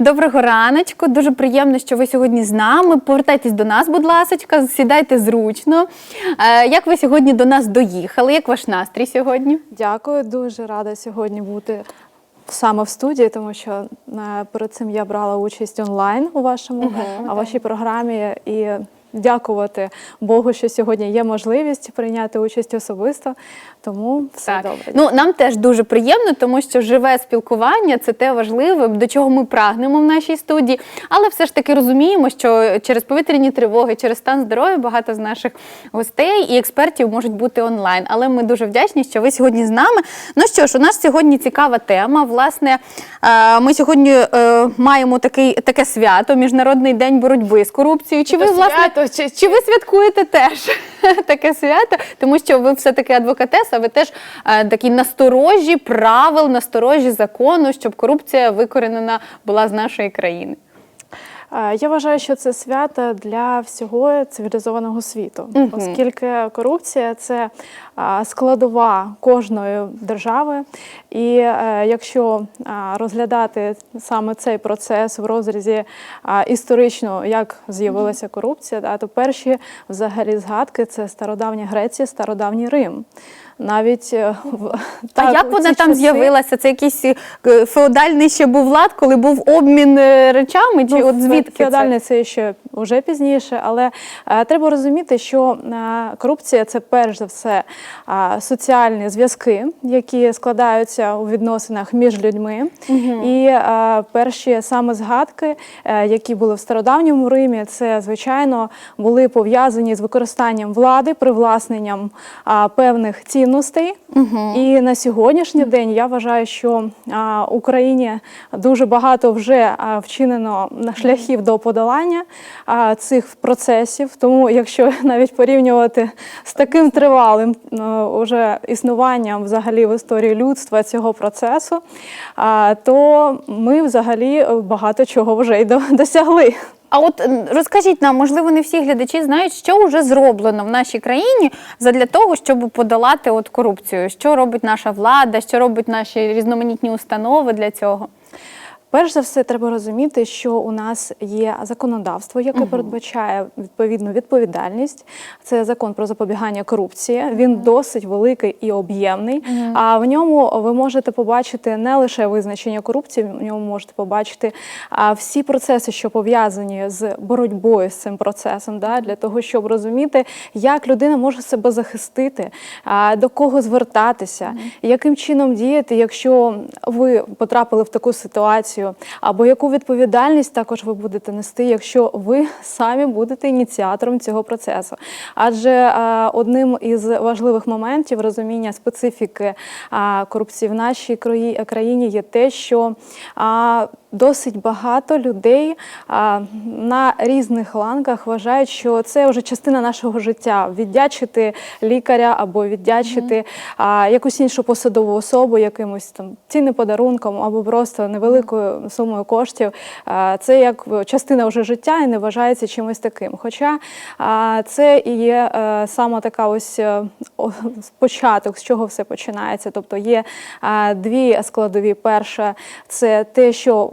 Доброго раночку. Дуже приємно, що ви сьогодні з нами. Повертайтесь до нас, будь ласка, сідайте зручно. Е, Як ви сьогодні до нас доїхали? Як ваш настрій сьогодні? Дякую, дуже рада сьогодні бути саме в студії, тому що е, перед цим я брала участь онлайн у вашому а, вашій програмі і. Дякувати Богу, що сьогодні є можливість прийняти участь особисто, тому все добре. Ну нам теж дуже приємно, тому що живе спілкування це те важливе, до чого ми прагнемо в нашій студії. Але все ж таки розуміємо, що через повітряні тривоги, через стан здоров'я багато з наших гостей і експертів можуть бути онлайн. Але ми дуже вдячні, що ви сьогодні з нами. Ну що ж, у нас сьогодні цікава тема. Власне, е, ми сьогодні е, маємо такий таке свято Міжнародний день боротьби з корупцією. Чи ви власне чи- чи ви святкуєте теж таке свято? Тому що ви все-таки адвокатеса, ви теж е, такі насторожі правил, насторожі закону, щоб корупція викоренена була з нашої країни. Е, Я вважаю, що це свято для всього цивілізованого світу, оскільки корупція це складова кожної держави. І е, якщо розглядати саме цей процес в розрізі історично, як з'явилася корупція, то перші взагалі згадки це стародавня Греція, стародавній Рим. Навіть е, А так, як вона там часи- з'явилася? Це якийсь е, феодальний ще був лад, коли був обмін е, речами? Чи Ну, от звідки це? феодальне це ще вже пізніше, але е, треба розуміти, що е, корупція це перш за все е, соціальні зв'язки, які складаються у відносинах між людьми. І е, перші саме згадки, е, які були в стародавньому Римі, це звичайно були пов'язані з використанням влади, привласненням е, певних цінностей. І на сьогоднішній день я вважаю, що а, Україні дуже багато вже а, вчинено на шляхів до подолання а, цих процесів. Тому, якщо навіть порівнювати з таким тривалим ну, уже існуванням взагалі в історії людства цього процесу, а, то ми взагалі багато чого вже й досягли. А от розкажіть нам, можливо, не всі глядачі знають, що вже зроблено в нашій країні задля того, щоб подолати от корупцію. Що робить наша влада, що робить наші різноманітні установи для цього? Перш за все, треба розуміти, що у нас є законодавство, яке передбачає відповідну відповідальність. Це закон про запобігання корупції. Він досить великий і об'ємний. А в ньому ви можете побачити не лише визначення корупції, в ньому можете побачити всі процеси, що пов'язані з боротьбою з цим процесом, да, для того, щоб розуміти, як людина може себе захистити, до кого звертатися, яким чином діяти, якщо ви потрапили в таку ситуацію, або яку відповідальність також ви будете нести, якщо ви самі будете ініціатором цього процесу. Адже одним із важливих моментів розуміння специфіки корупції в нашій країні є те, що Досить багато людей а, на різних ланках вважають, що це вже частина нашого життя. Віддячити лікаря або віддячити а, якусь іншу посадову особу якимось там цінним подарунком або просто невеликою сумою коштів. А, це як частина вже життя і не вважається чимось таким. Хоча а, це і є е, саме така ось е, о, початок, з чого все починається. Тобто є а, дві складові. Перша це те, що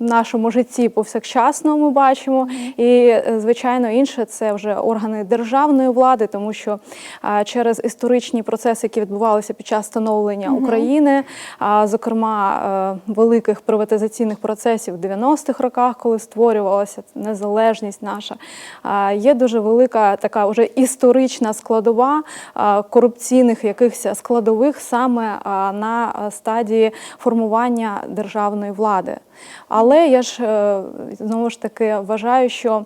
в нашому житті повсякчасно ми бачимо, і е, звичайно інше це вже органи державної влади, тому що через історичні процеси, які відбувалися під час становлення України, зокрема е, великих приватизаційних процесів в 90-х роках, коли створювалася незалежність наша, є дуже велика така вже історична складова корупційних якихось складових саме на стадії формування державної влади. Але я ж е, знову ж таки вважаю, що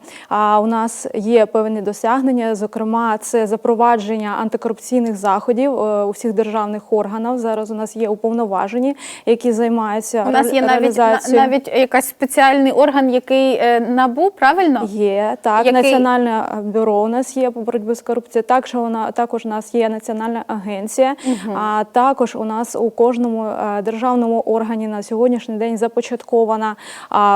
у нас є певні досягнення. Зокрема, це запровадження антикорупційних заходів е, у всіх державних органах. Зараз у нас є уповноважені, які займаються У нас є навіть на- навіть якийсь спеціальний орган, який е, набу, правильно? Є так, Який- національне бюро у нас є по боротьбі з корупцією. Також вона також у нас є національна агенція. А також у нас у кожному державному органі на сьогоднішній день започаткована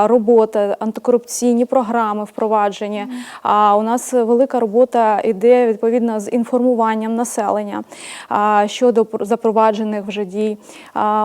робота, антикорупційні програми впроваджені. А у нас велика робота йде відповідно з інформуванням населення щодо пр- запроваджених вже дій.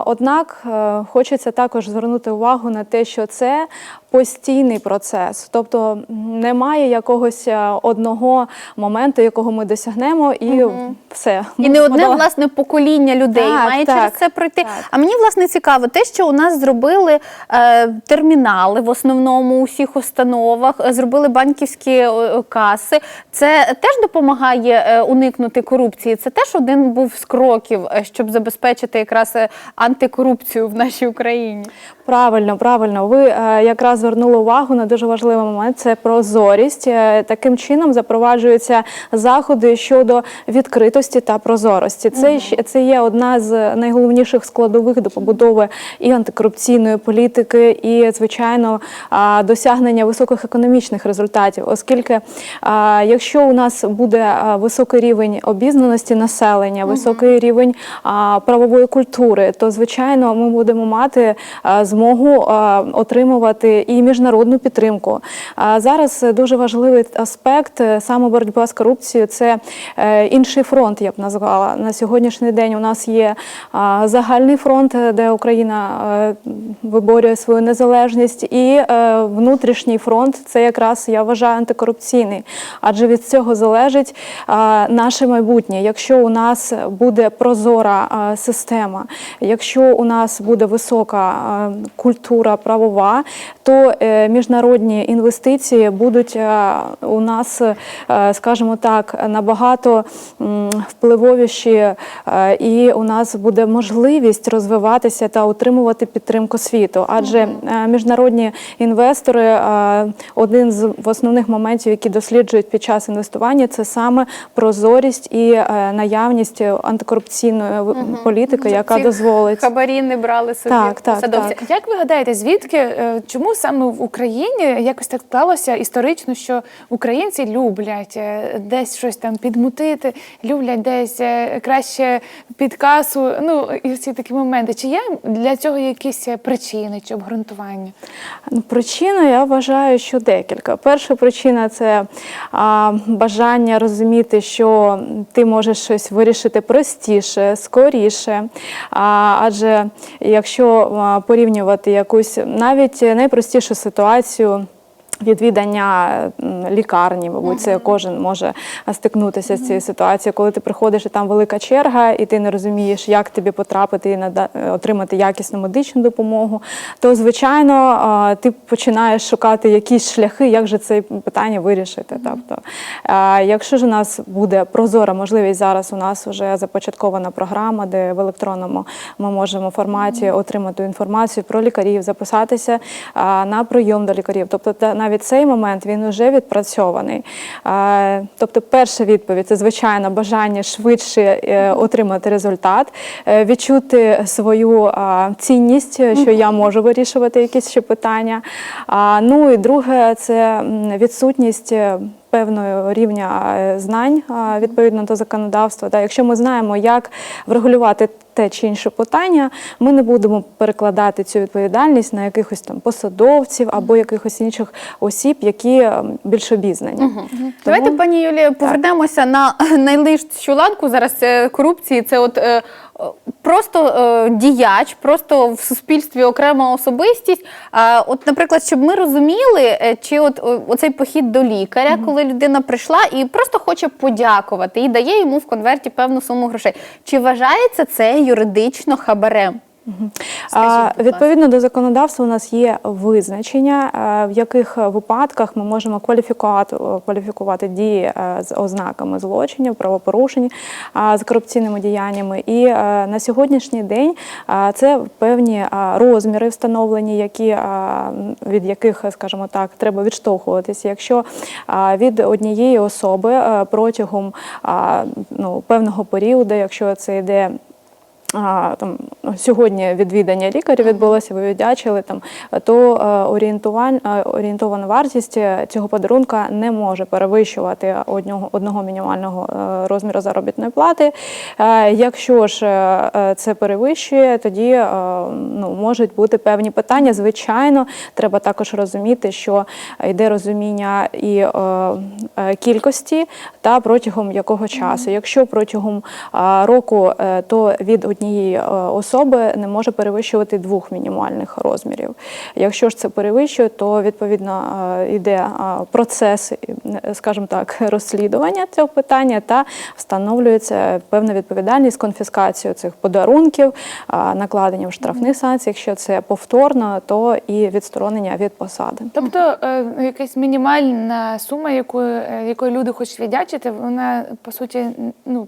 Однак е, хочеться також звернути увагу на те, що це постійний процес, тобто немає якогось е, одного моменту, якого ми досягнемо, і все. І не одне власне покоління людей Так, має так, через це пройти. так. А мені власне цікаво, те, що у нас зробили е, термінали в основному у всіх установах, е, зробили банківські е, каси. Це теж допомагає уникнути корупції. Це теж один був з кроків, щоб забезпечити якраз антикорупцію в нашій Україні. Правильно, правильно. Ви якраз звернули увагу на дуже важливий момент. Це прозорість. Е, Таким чином запроваджуються заходи щодо відкритості та прозорості. Це це є одна з найголовніших складових до побудови і антикорупційної політики, і звичайно досягнення високих економічних результатів, оскільки якщо у нас буде високий рівень обізнаності населення, високий рівень правової культури, то звичайно ми будемо мати змогу отримувати і міжнародну підтримку. А зараз дуже важливий аспект е, саме боротьба з корупцією. Це е, інший фронт, я б назвала на сьогоднішній день. У нас є загальний фронт, е, де Україна виборює свою незалежність, і внутрішній фронт це якраз я вважаю антикорупційний, адже від цього залежить наше майбутнє. Якщо у нас буде прозора система, якщо у нас буде висока культура правова, то е, міжнародні інвестиції будуть е, у нас, е, скажімо так, набагато впливовіші, і у нас буде можливість розвиватися та отримувати підтримку світу. Адже міжнародні інвестори один з основних моментів, які досліджують під час інвестування, це саме прозорість і наявність антикорупційної політики, яка Ці дозволить. хабарі не брали собі Так, так, посадовці. так. Як ви гадаєте, звідки чому саме в Україні якось так сталося історично, що українці люблять е, десь щось там підмутити, люблять десь е, краще під касу? Ну і всі такі моменти. Чи є для цього якісь е, причини чи обґрунтування? Ну, Причина, я вважаю, що декілька. Перша причина це а, бажання розуміти, що ти можеш щось вирішити простіше, скоріше. А, адже якщо порівнювати якусь навіть найпростішу ситуацію. Відвідання лікарні, мабуть, це кожен може стикнутися з цією ситуацією, коли ти приходиш і там велика черга, і ти не розумієш, як тобі потрапити і нада- отримати якісну медичну допомогу. То звичайно ти починаєш шукати якісь шляхи, як же це питання вирішити. Тобто, якщо ж у нас буде прозора можливість, зараз у нас вже започаткована програма, де в електронному ми можемо форматі отримати інформацію про лікарів, записатися на прийом до лікарів. Тобто, та- навіть цей момент він вже відпрацьований. Тобто, перша відповідь це звичайно бажання швидше е, отримати результат, е, відчути свою цінність, що я можу вирішувати якісь ще питання. Ну і друге, це відсутність. Певного рівня е, знань відповідно до законодавства. Та якщо ми знаємо, як врегулювати те чи інше питання, ми не будемо перекладати цю відповідальність на якихось там посадовців або якихось інших осіб, які більш обізнані. Давайте, пані Юлія, повернемося на найнижчу ланку зараз це корупції. Це от е, просто е, діяч, просто в суспільстві окрема особистість. А от, наприклад, щоб ми розуміли, е, чи от е, оцей похід до лікаря, коли людина прийшла і просто хоче подякувати, і дає йому в конверті певну суму грошей. Чи вважається це юридично хабарем? А, Відповідно до законодавства, у нас є визначення, е, в яких випадках ми можемо кваліфікувати, кваліфікувати дії е, з ознаками злочинів, правопорушень з корупційними діяннями. І е, на сьогоднішній день е, це певні е, розміри встановлені, які, е, від яких, скажімо так, треба відштовхуватися. Якщо е, від однієї особи е, протягом е, ну, певного періоду, якщо це йде а, там сьогодні відвідання лікаря відбулося, ви віддячили там, то е, орієнтувань, е, орієнтована вартість цього подарунка не може перевищувати одного, одного мінімального е, розміру заробітної плати. Е, Якщо ж е, е, це перевищує, тоді е, ну, можуть бути певні питання. Звичайно, треба також розуміти, що йде розуміння і е, е, кількості та протягом якого часу. Якщо протягом року, е, то від однієї е, особи не може перевищувати двох мінімальних розмірів. Якщо ж це перевищує, то відповідно е, йде а, процес, е, скажімо так, розслідування цього питання та встановлюється певна відповідальність конфіскацію цих подарунків, накладенням штрафних санкцій. Якщо це повторно, то і відсторонення від посади. Тобто е, якась мінімальна сума, якою, е, якою люди хочуть віддячити, вона по суті ну.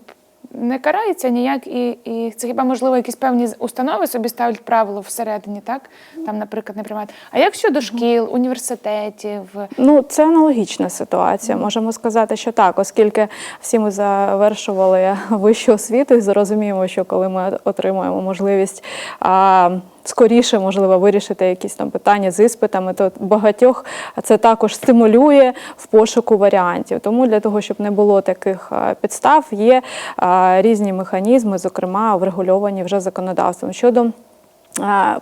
Не карається ніяк, і, і це хіба можливо якісь певні установи собі ставлять правило всередині, так? Там, наприклад, не приймати. А як щодо шкіл, університетів, Ну, це аналогічна ситуація. Можемо сказати, що так, оскільки всі ми завершували вищу освіту і зрозуміємо, що коли ми отримуємо можливість а, скоріше, можливо, вирішити якісь там питання з іспитами, то багатьох це також стимулює в пошуку варіантів. Тому для того, щоб не було таких підстав, є різні механізми, зокрема врегульовані вже законодавством щодо.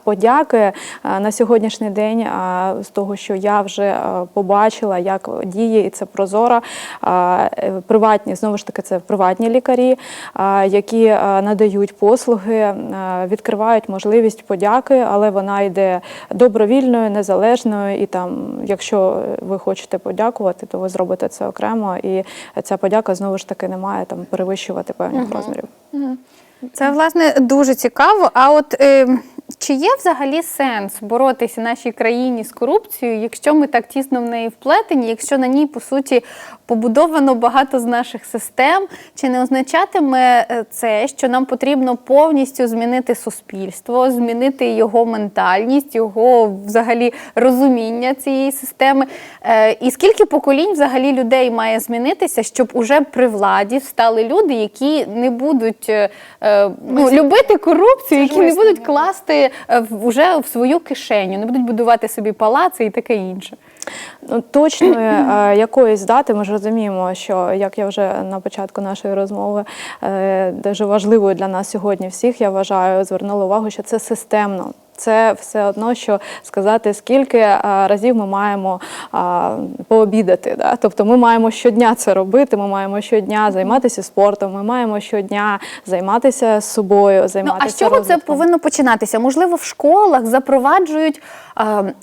Подяки на сьогоднішній день з того, що я вже побачила, як діє, і це прозоро. а, е, Приватні знову ж таки, це приватні лікарі, які надають послуги, відкривають можливість подяки, але вона йде добровільною, незалежною. І там, якщо ви хочете подякувати, то ви зробите це окремо. І ця подяка знову ж таки не має там перевищувати певних розмірів. Це власне дуже цікаво. А от е, чи є взагалі сенс боротися нашій країні з корупцією, якщо ми так тісно в неї вплетені, якщо на ній по суті побудовано багато з наших систем? Чи не означатиме е, це, що нам потрібно повністю змінити суспільство, змінити його ментальність, його взагалі розуміння цієї системи? Е, і скільки поколінь взагалі людей має змінитися, щоб уже при владі стали люди, які не будуть е, ну, любити корупцію, які не будуть класти вже в свою кишеню, не будуть будувати собі палаци і таке інше. Ну, точної е, якоїсь дати ми ж розуміємо, що як я вже на початку нашої розмови е, дуже важливою для нас сьогодні всіх, я вважаю, звернула увагу, що це системно. Це все одно, що сказати, скільки е, разів ми маємо пообідати. Да? Тобто ми маємо щодня це робити, ми маємо щодня займатися спортом, ми маємо щодня займатися собою, Ну а з чого це повинно починатися? Можливо, в школах запроваджують,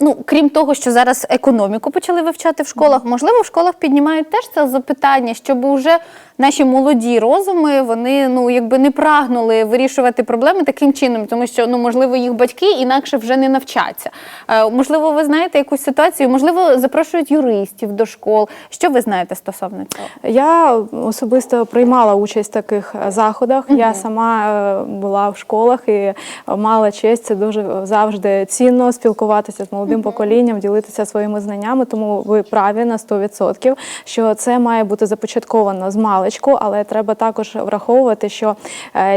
ну крім того, що зараз економіку почали вивчати в школах, можливо, в школах піднімають теж це запитання, щоб уже наші молоді розуми вони ну якби не прагнули вирішувати проблеми таким чином, тому що ну можливо їх батьки інакше вже не навчаться. Е, можливо, ви знаєте якусь ситуацію, можливо, запрошують юристів до школ. Що ви знаєте стосовно цього? Я особисто приймала участь в таких е, заходах. Я сама е, була в школах і мала честь. Це дуже завжди цінно спілкуватися з молодим поколінням, ділитися своїми знаннями. Тому ви праві на 100%, що це має бути започатковано з маличку, але треба також враховувати, що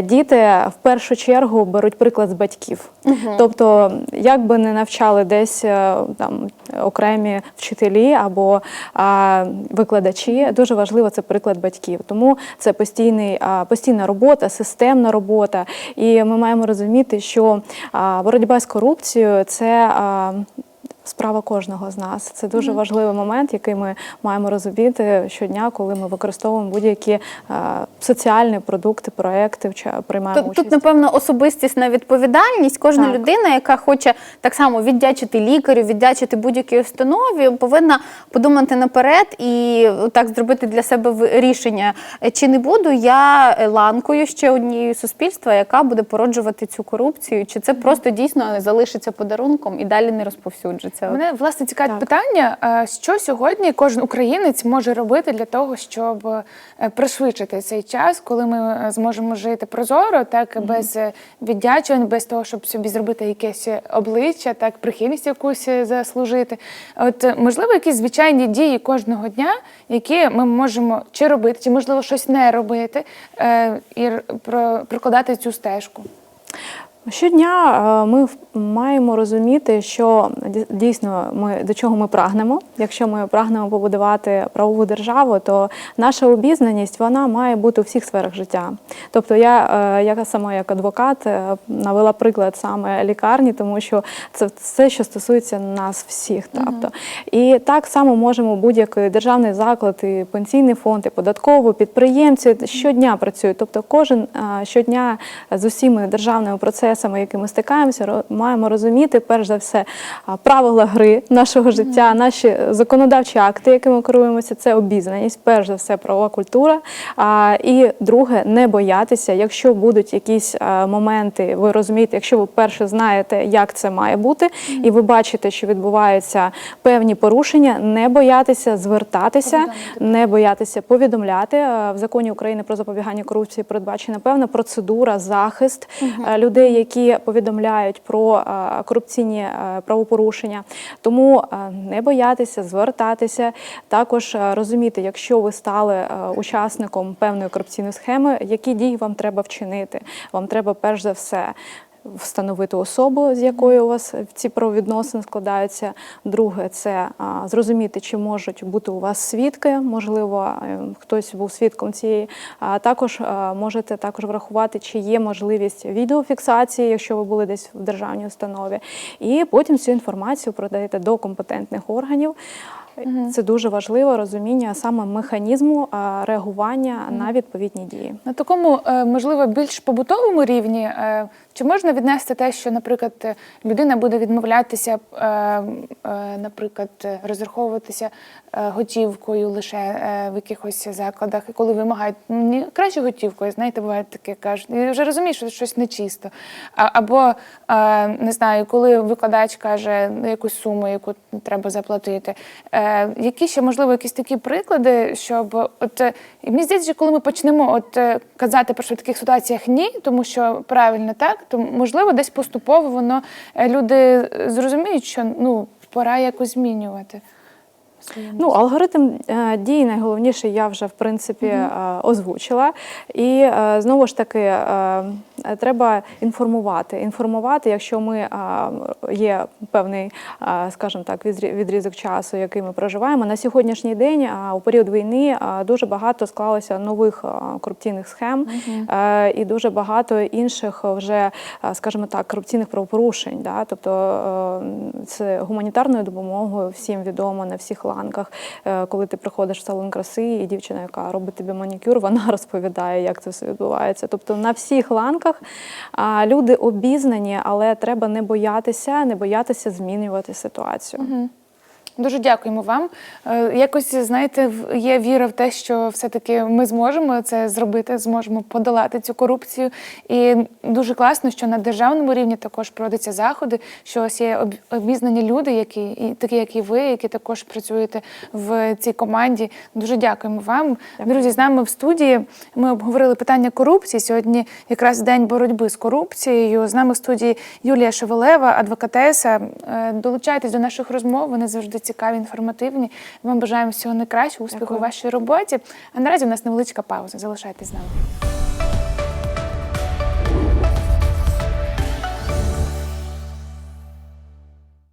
діти в першу чергу беруть приклад з батьків. Тобто, як би не навчали десь е, там окремі вчителі або а, викладачі, дуже важливо це приклад батьків. Тому це постійний, а, постійна робота, системна робота. І ми маємо розуміти, що а, боротьба з корупцією це. А, Справа кожного з нас це дуже важливий момент, який ми маємо розуміти щодня, коли ми використовуємо будь-які е, соціальні продукти, проекти, приймаємо Тут, участь. тут, напевно, особистісна відповідальність. Кожна Так. людина, яка хоче так само віддячити лікарю, віддячити будь-якій установі, повинна подумати наперед і так зробити для себе рішення. е, Чи не буду я ланкою ще однією суспільства, яка буде породжувати цю корупцію? Чи це просто дійсно залишиться подарунком і далі не розповсюджиться? От. Мене власне Так. питання, е, що сьогодні кожен українець може робити для того, щоб е, пришвидшити цей час, коли ми е, зможемо жити прозоро, так без е, віддячувань, без того, щоб собі зробити якесь обличчя, так прихильність якусь заслужити. От можливо, якісь звичайні дії кожного дня, які ми можемо чи робити, чи можливо щось не робити, і прокладати цю стежку. Щодня е, ми маємо розуміти, що дійсно ми до чого ми прагнемо. Якщо ми прагнемо побудувати правову державу, то наша обізнаність вона має бути у всіх сферах життя. Тобто, я, е, я сама як адвокат е, навела приклад саме лікарні, тому що це все, що стосується нас всіх. Тобто, і так само можемо будь-який державний заклад, і пенсійний фонд, і податкову, підприємці щодня працюють. Тобто, кожен щодня з усіма державними процесами, якими стикаємося, маємо розуміти перш за все правила гри нашого життя, наші законодавчі акти, якими керуємося, це обізнаність, перш за все правова культура. І друге, не боятися, якщо будуть якісь моменти, ви розумієте, якщо ви перше знаєте, як це має бути, і ви бачите, що відбуваються певні порушення, не боятися звертатися, не боятися повідомляти. Е, В законі України про запобігання корупції передбачена певна процедура, захист е, людей, які повідомляють про е, корупційні е, правопорушення. Тому е, не боятися, звертатися, також розуміти, якщо ви стали учасником певної корупційної схеми, які дії вам треба вчинити. Вам треба перш за все. Встановити особу, з якою у вас ці правовідносини складаються. Друге, це зрозуміти, чи можуть бути у вас свідки. Можливо, е, хтось був свідком цієї. А також можете також врахувати, чи є можливість відеофіксації, якщо ви були десь в державній установі. І потім цю інформацію продаєте до компетентних органів. Це дуже важливо розуміння саме механізму реагування на відповідні дії. На такому, е, можливо, більш побутовому рівні, е, чи можна віднести те, що, наприклад, людина буде відмовлятися, е, наприклад, розраховуватися готівкою лише в якихось закладах, і коли вимагають «Ну, ні, краще готівкою, знаєте, буває таке кажуть, і вже розумієш, що щось нечисто. Або не знаю, коли викладач каже якусь суму, яку треба заплатити. Е, які ще можливо якісь такі приклади, щоб от е, і мені здається, коли ми почнемо от е, казати про що в таких ситуаціях ні, тому що правильно так, то можливо десь поступово воно люди зрозуміють, що ну пора якось змінювати. Ну, алгоритм е, дій найголовніше я вже в принципі е, озвучила. І е, знову ж таки треба інформувати. Інформувати, якщо ми є певний, скажімо так, відрізок часу, який ми проживаємо. На сьогоднішній день у період війни дуже багато склалося нових корупційних схем е, і дуже багато інших вже, скажімо так, корупційних правопорушень. Да? Тобто це гуманітарною допомогою всім відомо на всіх ланках. Е, Коли ти приходиш в салон краси, і дівчина, яка робить тобі манікюр, вона розповідає, як це все відбувається. Тобто на всіх ланках люди обізнані, але треба не боятися, не боятися змінювати ситуацію. Дуже дякуємо вам. Е, Якось знаєте, є віра в те, що все-таки ми зможемо це зробити, зможемо подолати цю корупцію. І дуже класно, що на державному рівні також проводяться заходи, що ось є обізнані люди, які і такі, як і ви, які також працюєте в цій команді. Дуже дякуємо вам. Друзі, з нами в студії ми обговорили питання корупції. Сьогодні якраз день боротьби з корупцією. З нами в студії Юлія Шевелева, адвокатеса. Е, Долучайтесь до наших розмов. Вони завжди цікаві, інформативні. Ми бажаємо всього найкращого, успіху у вашій роботі. А наразі у нас невеличка пауза. Залишайтесь з нами.